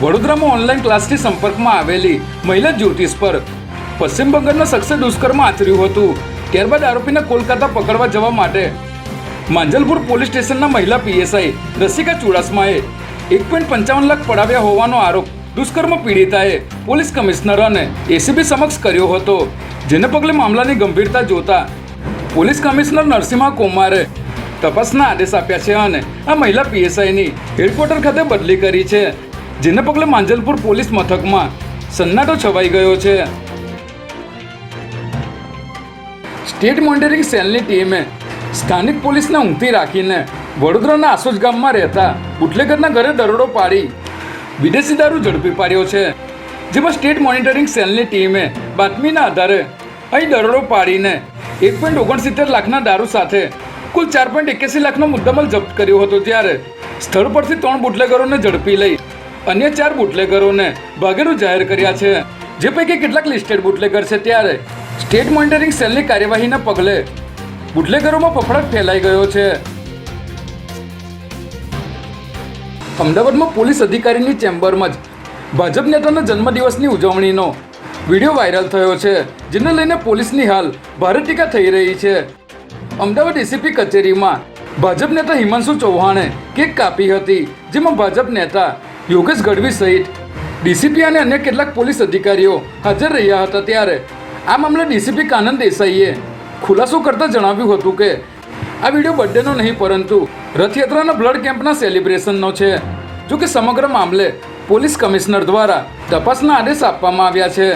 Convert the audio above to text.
વડોદરામાં ઓનલાઈન ક્લાસથી સંપર્કમાં આવેલી મહિલા જ્યોતિષ પર પશ્ચિમ બંગાળના શખ્સે દુષ્કર્મ આચર્યું હતું. ત્યારબાદ આરોપીને કોલકાતા પકડવા જવા માટે માંજલપુર પોલીસ સ્ટેશનના મહિલા પીએસઆઈ રસિકા ચુડાસમાએ એક પોઈન્ટ પંચાવન લાખ પડાવ્યા હોવાનો આરોપ દુષ્કર્મ પીડિતાએ પોલીસ કમિશનર અને એસીબી સમક્ષ કર્યો હતો. જેને પગલે મામલાની ગંભીરતા જોતા પોલીસ કમિશનર નરસિંહા કુમારે તપાસના આદેશ આપ્યા છે અને આ મહિલા પીએસઆઈની હેડક્વાર્ટર ખાતે બદલી કરી છે. જેને પગલે માંજલપુર પોલીસ મથકમાં સન્નાટો છવાઈ ગયો છે. સ્ટેટ મોનિટરિંગ સેલની ટીમે સ્થાનિક પોલીસને ઊંઘતી રાખીને વડોદરાના આસોજ ગામમાં રહેતા બુટલેગરના ઘરે દરોડો પાડી વિદેશી દારૂ ઝડપી પાડ્યો છે. જેમાં સ્ટેટ મોનિટરિંગ સેલની ટીમે બાતમીના આધારે અહીં દરોડો પાડીને એક પોઈન્ટ ઓગણસિત્તેર લાખના દારૂ સાથે કુલ ચાર પોઈન્ટ એક્યાસી લાખનો મુદ્દામાલ જપ્ત કર્યો હતો. ત્યારે સ્થળ પરથી ત્રણ બુટલેગરોને ઝડપી લઈ અન્ય ચાર બુટલેગરોને ભાગેડુ જાહેર કર્યા છે. જે પૈકી કેટલાક લિસ્ટેડ બુટલેગર છે ત્યારે સ્ટેટ મોનિટરિંગ સેલની કાર્યવાહીના પગલે બુટલેગરોમાં ફફડાટ ફેલાઈ ગયો છે. અમદાવાદમાં પોલીસ અધિકારીની ચેમ્બરમાં જ ભાજપ નેતાના જન્મદિવસની ઉજવણીનો વીડિયો વાયરલ થયો છે, જેને લઈને પોલીસની હાલ ભારે ટીકા થઈ રહી છે. અમદાવાદ એસીપી કચેરીમાં ભાજપ નેતા હિમાંશુ ચૌહાણે કેક કાપી હતી, જેમાં ભાજપ નેતા યોગેશ ગઢવી સહિત ડીસીપી અને અન્ય કેટલાક પોલીસ અધિકારીઓ હાજર રહ્યા હતા ત્યારે આ મામલે ડીસીપી કાનંદ દેસાઈએ ખુલાસો કરતા જણાવ્યું હતું કે આ વીડિયો બર્થડેનો નહીં, પરંતુ રથયાત્રાના બ્લડ કેમ્પના સેલિબ્રેશનનો છે જો કે સમગ્ર મામલે પોલીસ કમિશનર દ્વારા તપાસના આદેશ આપવામાં આવ્યા છે.